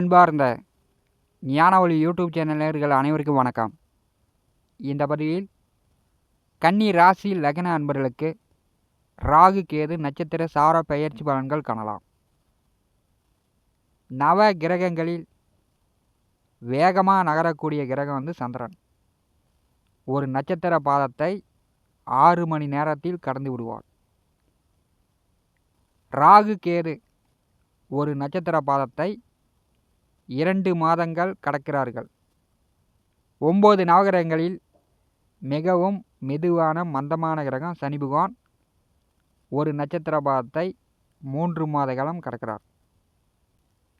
அன்பார்ந்த ஞானவழி YouTube channel நேயர்கள் அனைவருக்கும் வணக்கம். இந்த பதிவில் கன்னி ராசி லக்ன அன்பர்களுக்கு ராகு கேது நட்சத்திர சார பெயர்ச்சி பலன்கள் காணலாம். நவ கிரகங்களில் வேகமாக நகரக்கூடிய கிரகம் வந்து சந்திரன். ஒரு நட்சத்திர பாதத்தை ஆறு மணி நேரத்தில் கடந்து விடுவார். ராகு கேது ஒரு நட்சத்திர பாதத்தை இரண்டு மாதங்கள் கடக்கிறார்கள். ஒம்பது நவகிரகங்களில் மிகவும் மெதுவான மந்தமான கிரகம் சனி பகவான் ஒரு நட்சத்திர பாதத்தை மூன்று மாத காலம் கடக்கிறார்.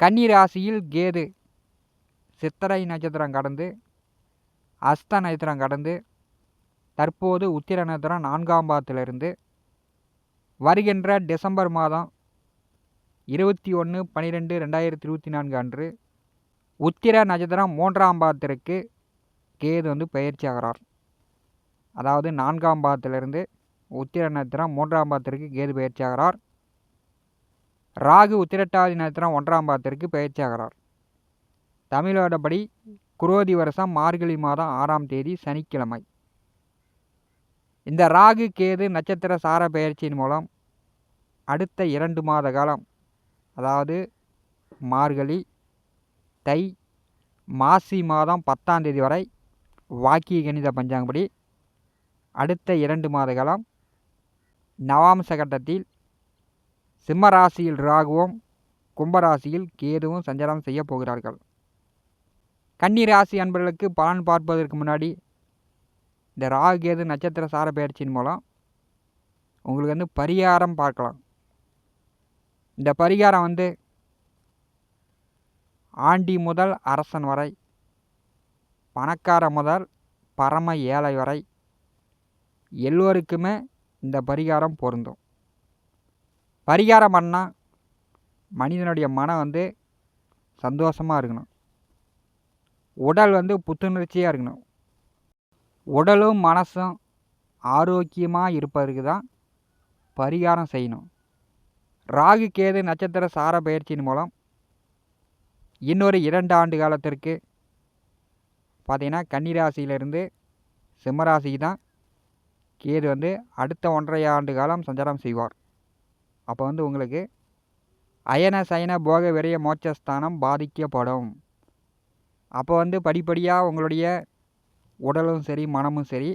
கன்னி ராசியில் கேது சித்திரை நட்சத்திரம் கடந்து அஸ்த நட்சத்திரம் கடந்து தற்போது உத்திர நட்சத்திரம் நான்காம் பாதத்திலிருந்து வருகின்ற டிசம்பர் மாதம் இருபத்தி ஒன்று பன்னிரெண்டு ரெண்டாயிரத்தி இருபத்தி நான்கு அன்று உத்திர நட்சத்திரம் மூன்றாம் பாதத்திற்கு கேது வந்து பயிற்சி ஆகிறார். அதாவது நான்காம் பாதத்திலிருந்து உத்திர நட்சத்திரம் மூன்றாம் பாதத்திற்கு கேது பயிற்சி ஆகிறார். ராகு உத்திரட்டாதி நட்சத்திரம் ஒன்றாம் பாதத்திற்கு பயிற்சி ஆகிறார். தமிழோடபடி குரோதி வருஷம் மார்கழி மாதம் ஆறாம் தேதி சனிக்கிழமை. இந்த ராகு கேது நட்சத்திர சார பயிற்சியின் மூலம் அடுத்த இரண்டு மாத காலம் அதாவது மார்கழி தை மாசி மாதம் பத்தாம் தேதி வரை வாக்கிய கணித பஞ்சாங்கப்படி அடுத்த இரண்டு மாத காலம் நவாம்ச கட்டத்தில் சிம்ம ராசியில் ராகுவும் கும்பராசியில் கேதுவும் சஞ்சாரம் செய்ய போகிறார்கள். கன்னி ராசி அன்பர்களுக்கு பலன் பார்ப்பதற்கு முன்னாடி இந்த ராகு கேது நட்சத்திர சார பயிற்சியின் மூலம் உங்களுக்கு வந்து பரிகாரம் பார்க்கலாம். இந்த பரிகாரம் வந்து ஆண்டி முதல் அரசன் வரை பணக்கார முதல் பரம ஏழை வரை எல்லோருக்குமே இந்த பரிகாரம் பொருந்தும். பரிகாரம் பண்ணால் மனிதனுடைய மனம் வந்து சந்தோஷமாக இருக்கணும். உடல் வந்து புத்துணர்ச்சியாக இருக்கணும். உடலும் மனசும் ஆரோக்கியமாக இருப்பதற்கு தான் பரிகாரம் செய்யணும். ராகு கேது நட்சத்திர சார பயிற்சியின் மூலம் இன்னொரு இரண்டு ஆண்டு காலத்திற்கு பார்த்திங்கன்னா கன்னிராசியிலிருந்து சிம்மராசிக்கு தான் கேது வந்து அடுத்த ஒன்றரை ஆண்டு காலம் சஞ்சாரம் செய்வார். அப்போ வந்து உங்களுக்கு அயன சயன போக விரைய மோட்சஸ்தானம் பாதிக்கப்படும். அப்போ வந்து படிப்படியாக உங்களுடைய உடலும் சரி மனமும் சரி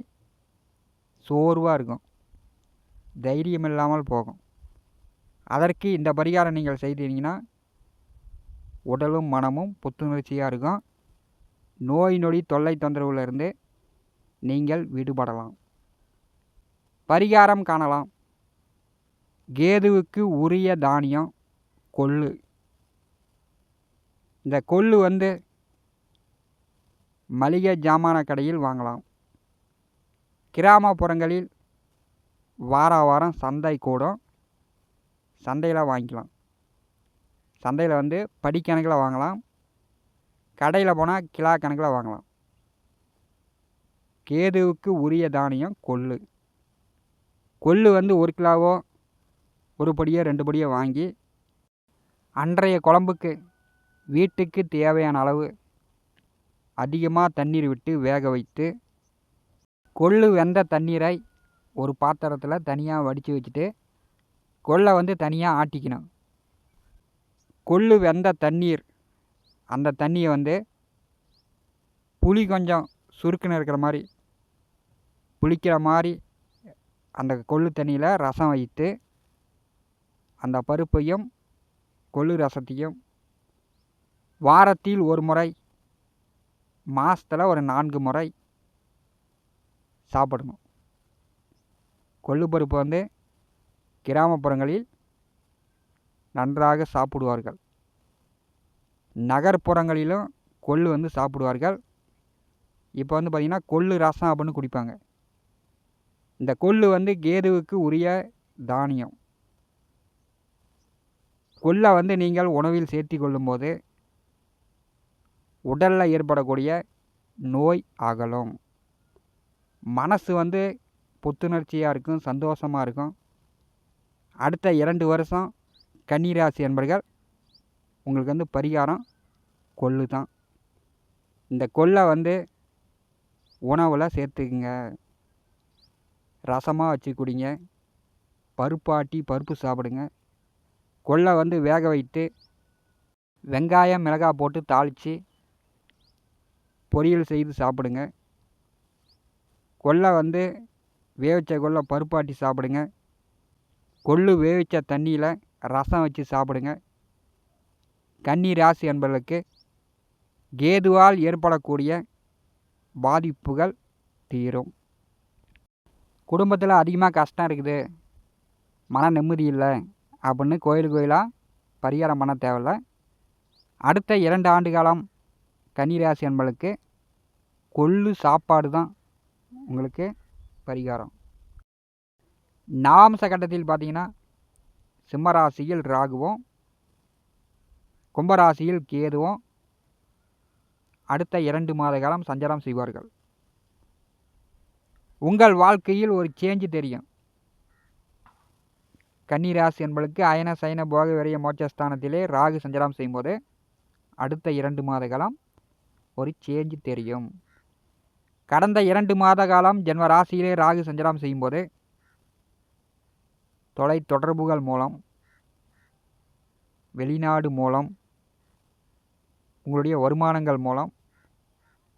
சோர்வாக இருக்கும். தைரியம் இல்லாமல் போகும். அதற்கு இந்த பரிகாரம் நீங்கள் செய்தீங்கன்னா உடலும் மனமும் புத்துணர்ச்சியாக இருக்கும். நோய் நொடி தொல்லை தொந்தரவுலேருந்து நீங்கள் விடுபடலாம். பரிகாரம் காணலாம். கேதுவுக்கு உரிய தானியம் கொள்ளு. இந்த கொள்ளு வந்து மளிகை ஜாமான கடையில் வாங்கலாம். கிராமப்புறங்களில் வார வாரம் சந்தை கூடும் சந்தையில் வாங்கிக்கலாம். சந்தையில் வந்து படிக்கணக்கில் வாங்கலாம். கடையில் போனால் கிலா கணக்கில் வாங்கலாம். கேதுவுக்கு உரிய தானியம் கொள்ளு. கொள்ளு வந்து ஒரு கிலோவோ ஒரு படியோ ரெண்டு படியோ வாங்கி அன்றைய குழம்புக்கு வீட்டுக்கு தேவையான அளவு அதிகமாக தண்ணீர் விட்டு வேக வைத்து கொள்ளு வெந்த தண்ணீரை ஒரு பாத்திரத்தில் தனியாக வடித்து வச்சுட்டு கொள்ளை வந்து தனியாக ஆட்டிக்கணும். கொள்ளு வெந்த தண்ணீர். அந்த தண்ணியை வந்து புளி கொஞ்சம் சுருக்குன்னு இருக்கிற மாதிரி புளிக்கிற மாதிரி அந்த கொள்ளு தண்ணியில் ரசம் வைத்து அந்த பருப்பையும் கொள்ளு ரசத்தையும் வாரத்தில் ஒரு முறை மாதத்தில் ஒரு நான்கு முறை சாப்பிடணும். கொள்ளு பருப்பு வந்து கிராமப்புறங்களில் நன்றாக சாப்பிடுவார்கள். நகர்ப்புறங்களிலும் கொள்ளு வந்து சாப்பிடுவார்கள். இப்போ வந்து பார்த்திங்கன்னா கொள்ளு ரசம் அப்படின்னு குடிப்பாங்க. இந்த கொள்ளு வந்து கேதுவுக்கு உரிய தானியம். கொள்ளை வந்து நீங்கள் உணவில் சேர்த்தி கொள்ளும்போது உடலில் ஏற்படக்கூடிய நோய் அகலும். மனசு வந்து புத்துணர்ச்சியாக இருக்கும் சந்தோஷமாக இருக்கும். அடுத்த இரண்டு வருஷம் கன்னிராசி என்பர்கள் உங்களுக்கு வந்து பரிகாரம் கொள்ளு தான். இந்த கொல்லை வந்து உணவில் சேர்த்துக்குங்க. ரசமாக வச்சு குடிங்க. பருப்பாட்டி பருப்பு சாப்பிடுங்க. கொல்லை வந்து வேக வைத்து வெங்காயம் மிளகாய் போட்டு தாளித்து பொரியல் செய்து சாப்பிடுங்க. கொல்லை வந்து வேவிச்ச கொல்லை பருப்பாட்டி சாப்பிடுங்க. கொள்ளு வேவிச்ச தண்ணியில் ரசம் வச்சு சாப்பிடுங்க. கன்னி ராசி என்பவர்களுக்கு கேதுவால் ஏற்படக்கூடிய பாதிப்புகள் தீரும். குடும்பத்தில் அதிகமாக கஷ்டம் இருக்குது. மன நிம்மதி இல்லை அப்படின்னு கோயில் கோயிலாக பரிகாரம் பண்ண தேவையில்ல. அடுத்த இரண்டு ஆண்டு காலம் கன்னிராசி என்பளுக்கு கொள்ளு சாப்பாடு தான் உங்களுக்கு பரிகாரம். நாமச கட்டத்தில் பார்த்தீங்கன்னா சிம்மராசியில் ராகுவும் கும்பராசியில் கேதுவும் அடுத்த இரண்டு மாத காலம் சஞ்சாரம் செய்வார்கள். உங்கள் வாழ்க்கையில் ஒரு சேஞ்சு தெரியும். கன்னிராசி என்பளுக்கு அயன சயன போக விரைய மோட்சஸ்தானத்திலே ராகு சஞ்சாரம் செய்யும்போது அடுத்த இரண்டு மாத காலம் ஒரு சேஞ்சு தெரியும். கடந்த இரண்டு மாத காலம் ஜென்ம ராசியிலே ராகு சஞ்சாரம் செய்யும்போது தொலை தொடர்புகள் மூலம் வெளிநாடு மூலம் உங்களுடைய வருமானங்கள் மூலம்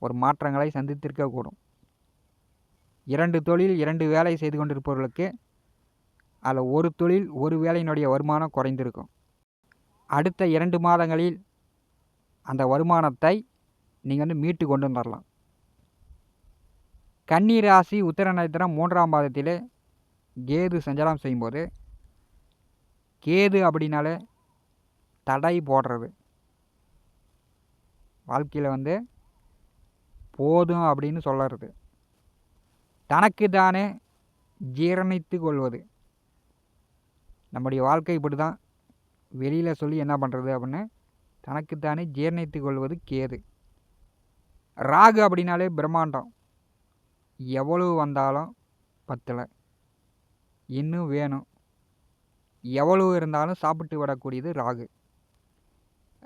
ஒரு மாற்றங்களை சந்தித்திருக்கக்கூடும் இரண்டு தொழில் இரண்டு வேலை செய்து கொண்டிருப்பவர்களுக்கு அதில் ஒரு தொழில் ஒரு வேலையினுடைய வருமானம் குறைந்திருக்கும். அடுத்த இரண்டு மாதங்களில் அந்த வருமானத்தை நீங்கள் வந்து மீட்டு கொண்டு வந்துடலாம் கன்னி ராசி உத்திர நட்சத்திரம் மூன்றாம் பாதத்திலே கேது சஞ்சாரம் செய்யும்போது கேது அப்படின்னாலே தடை போடுறது. வாழ்க்கையில் வந்து போதும் அப்படின்னு சொல்லறது. தனக்கு தானே ஜீரணித்து கொள்வது. நம்முடைய வாழ்க்கை இப்படி தான் வெளியில் சொல்லி என்ன பண்ணுறது அப்படின்னு தனக்குத்தானே ஜீரணித்து கொள்வது கேது. ராகு அப்படின்னாலே பிரம்மாண்டம். எவ்வளவு வந்தாலும் பத்தலை. இன்னும் வேணும். எவ்வளவு இருந்தாலும் சாப்பிட்டு விடக்கூடியது ராகு.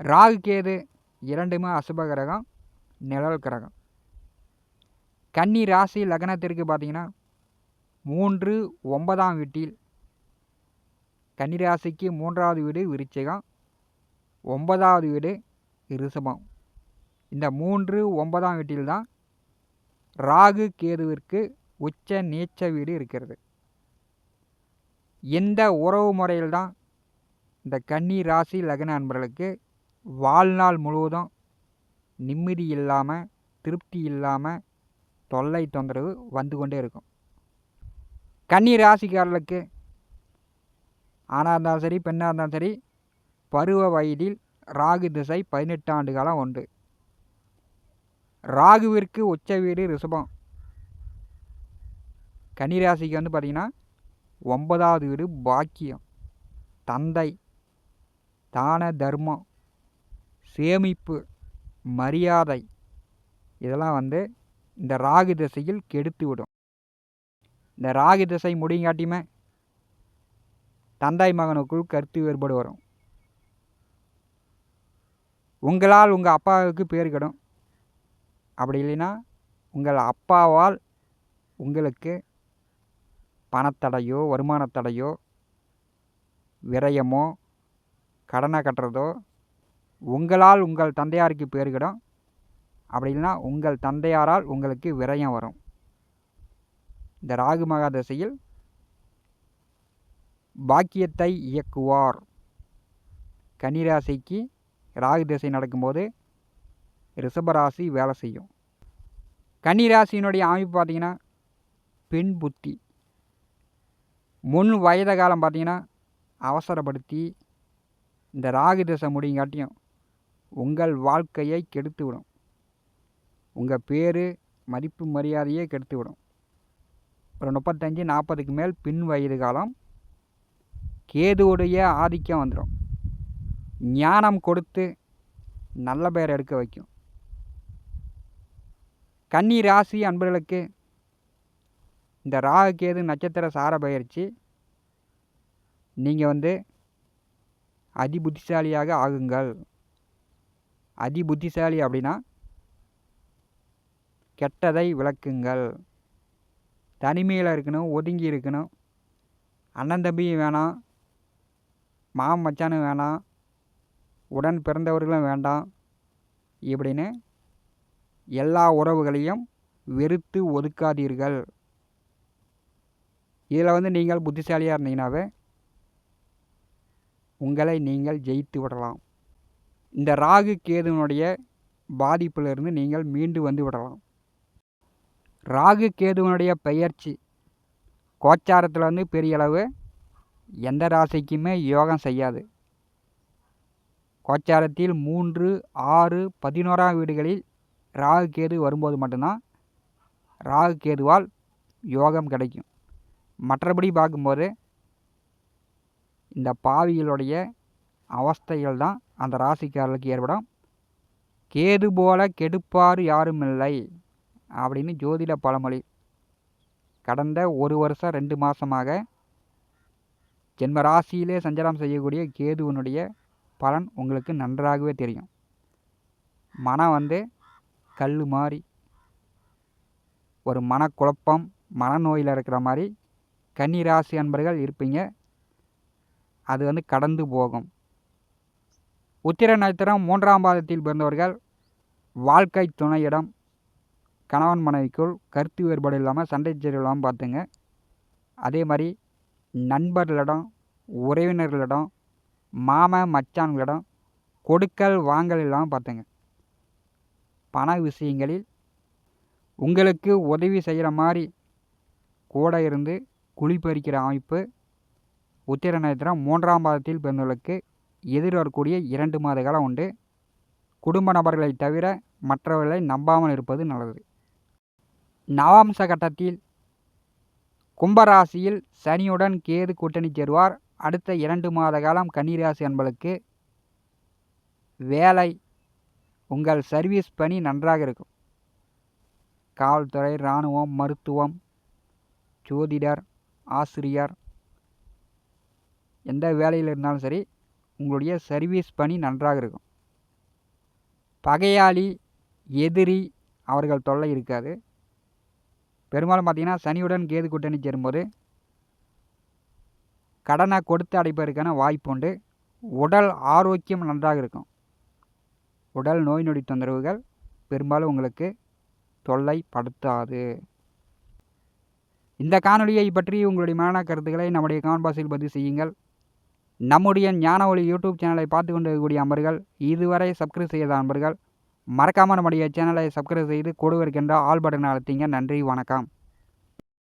ராகு கேது இரண்டுமே அசுப கிரகம் நிழல் கிரகம். கன்னி ராசி லக்னத்திற்கு பார்த்தீங்கன்னா மூன்று ஒன்பதாம் வீட்டில் கன்னிராசிக்கு மூன்றாவது வீடு விருச்சிகம் ஒன்பதாவது வீடு ரிஷபம். இந்த மூன்று ஒன்பதாம் வீட்டில்தான் ராகு கேதுவிற்கு உச்ச நீச்ச வீடு இருக்கிறது. இந்த உறவு முறையில்தான் இந்த கன்னி ராசி லக்ன அன்பர்களுக்கு வாழ்நாள் முழுவதும் நிம்மதி இல்லாமல் திருப்தி இல்லாமல் தொல்லை தொந்தரவு வந்து கொண்டே இருக்கும். கன்னி ராசிக்காரர்களுக்கு ஆணாக இருந்தாலும் சரி பெண்ணாக இருந்தாலும் சரி பருவ வயதில் ராகு திசை பதினெட்டு ஆண்டு காலம் உண்டு. ராகுவிற்கு உச்ச வீடு ரிஷபம். கன்னிராசிக்கு வந்து பார்த்திங்கன்னா ஒன்பதாவது வீடு பாக்கியம். தந்தை தான தர்மம் சேமிப்பு மரியாதை. இதெல்லாம் வந்து இந்த ராகு திசையில் கெடுத்து விடும். இந்த ராகு திசை முடிங்காட்டியுமே தந்தை மகனுக்குள் கருத்து வேறுபாடு வரும். உங்களால் உங்கள் அப்பாவுக்கு பேர் கிடும். அப்படி இல்லைன்னா உங்கள் அப்பாவால் உங்களுக்கு பணத்தடையோ வருமானத்தடையோ விரயமோ கடனை கட்டுறதோ உங்களால் உங்கள் தந்தையாருக்கு பேருகிடும் அப்படி இல்லைன்னா உங்கள் தந்தையாரால் உங்களுக்கு விரயம் வரும். இந்த ராகு மகா தசையில் பாக்கியத்தை இயக்குவார். கன்னிராசிக்கு ராகு திசை நடக்கும்போது ரிஷபராசி வேலை செய்யும். கன்னிராசியினுடைய அமைப்பு பார்த்திங்கன்னா பெண் புத்தி முன் வயத காலம் பார்த்திங்கன்னா அவசரப்படுத்தி இந்த ராகு திசை முடியுங்காட்டியும் உங்கள் வாழ்க்கையை கெடுத்து விடும் உங்கள் பேர் மதிப்பு மரியாதையே கெடுத்து விடும் ஒரு முப்பத்தஞ்சு நாற்பதுக்கு மேல் பின் வயது காலம் கேதுவுடைய ஆதிக்கம் வந்துடும். ஞானம் கொடுத்து நல்ல பெயர் எடுக்க வைக்கும். கன்னி ராசி அன்பர்களுக்கு இந்த ராகு கேது நட்சத்திர சார பயிற்சி? நீங்கள் வந்து அதி புத்திசாலியாக ஆகுங்கள். அதி புத்திசாலி அப்படின்னா கெட்டதை விளக்குங்கள். தனிமையில் இருக்கணும் ஒதுங்கி இருக்கணும். அண்ணன் தம்பியும் வேணாம். மாம் மச்சானும் வேணாம். உடன் பிறந்தவர்களும் வேண்டாம். இப்படின்னு எல்லா உறவுகளையும் வெறுத்து ஒதுக்காதீர்கள். இதில் வந்து நீங்கள் புத்திசாலியாக இருந்தீங்கன்னாவே உங்களை நீங்கள் ஜெயித்து விடலாம். இந்த ராகு கேதுவனுடைய பாதிப்பிலிருந்து நீங்கள் மீண்டு வந்து விடலாம். ராகு கேதுவனுடைய பெயர்ச்சி கோச்சாரத்தில் வந்து பெரிய அளவு எந்த ராசிக்குமே யோகம் செய்யாது. கோச்சாரத்தில் மூன்று ஆறு பதினோராம் வீடுகளில் ராகு கேது வரும்போது மட்டும்தான் ராகு கேதுவால் யோகம் கிடைக்கும். மற்றபடி பார்க்கும்போது இந்த பாவிகளுடைய அவஸ்தைகள் தான் அந்த ராசிக்காரர்களுக்கு ஏற்படும். கேது போல கெடுப்பார் யாரும் இல்லை அப்படின்னு ஜோதிட பழமொழி. கடந்த ஒரு வருஷம் ரெண்டு மாதமாக ஜென்ம ராசியிலே சஞ்சாரம் செய்யக்கூடிய கேதுவனுடைய பலன் உங்களுக்கு நன்றாகவே தெரியும். மனம் வந்து கல் மாதிரி ஒரு மனக்குழப்பம் மனநோயில் இருக்கிற மாதிரி கன்னிராசி அன்பர்கள் இருப்பீங்க. அது வந்து கடந்து போகும். உத்திர நட்சத்திரம் மூன்றாம் பாதத்தில் பிறந்தவர்கள். வாழ்க்கை துணையிடம். கணவன் மனைவிக்குள் கருத்து வேறுபாடு இல்லாமல் சண்டை இல்லாமல் பார்த்துங்க. அதே மாதிரி நண்பர்களிடம் உறவினர்களிடம் மாம மச்சான்களிடம் கொடுக்கல் வாங்கல் இல்லாமல் பார்த்துங்க. பண விஷயங்களில் உங்களுக்கு உதவி செய்கிற மாதிரி கூட இருந்து குழி பறிக்கிற அமைப்பு உத்திர நட்சத்திரம் மூன்றாம் பாதத்தில் பிறந்தவர்களுக்கு எதிர்வரக்கூடிய இரண்டு மாத காலம் உண்டு. குடும்ப நபர்களை தவிர மற்றவர்களை நம்பாமல் இருப்பது நல்லது. நவாம்ச கட்டத்தில் கும்பராசியில் சனியுடன் கேது கூட்டணி சேருவார். அடுத்த இரண்டு மாத காலம் கன்னிராசி என்பளுக்கு வேலை உங்கள் சர்வீஸ் பணி நன்றாக இருக்கும். காவல்துறை இராணுவம் மருத்துவம் ஜோதிடர் ஆசிரியர். எந்த வேலையில் இருந்தாலும் சரி உங்களுடைய சர்வீஸ் பணி நன்றாக இருக்கும். பகையாளி எதிரி அவர்கள் தொல்லை இருக்காது. பெரும்பாலும் பார்த்திங்கன்னா சனியுடன் கேது கூட்டணி சேரும்போது கடனை கொடுத்து அடைப்பதற்கான வாய்ப்பு உண்டு. உடல் ஆரோக்கியம் நன்றாக இருக்கும். உடல் நோய் நொடி தொந்தரவுகள் பெரும்பாலும் உங்களுக்கு தொல்லை படுத்தாது. இந்த காணொலியை பற்றி உங்களுடைய மன கருத்துக்களை நம்முடைய கமெண்ட் பாக்ஸில் பதிவு செய்யுங்கள். நம்முடைய ஞான ஒளி யூடியூப் சேனலை பார்த்து கொண்டிருக்கக்கூடிய அன்பர்கள் இதுவரை சப்ஸ்கிரைப் செய்யாத அன்பர்கள் மறக்காமல் நம்முடைய சேனலை சப்ஸ்கிரைப் செய்து கொடுவருக்கின்ற ஆல் பட்டன் அழுத்திங்க. நன்றி வணக்கம்.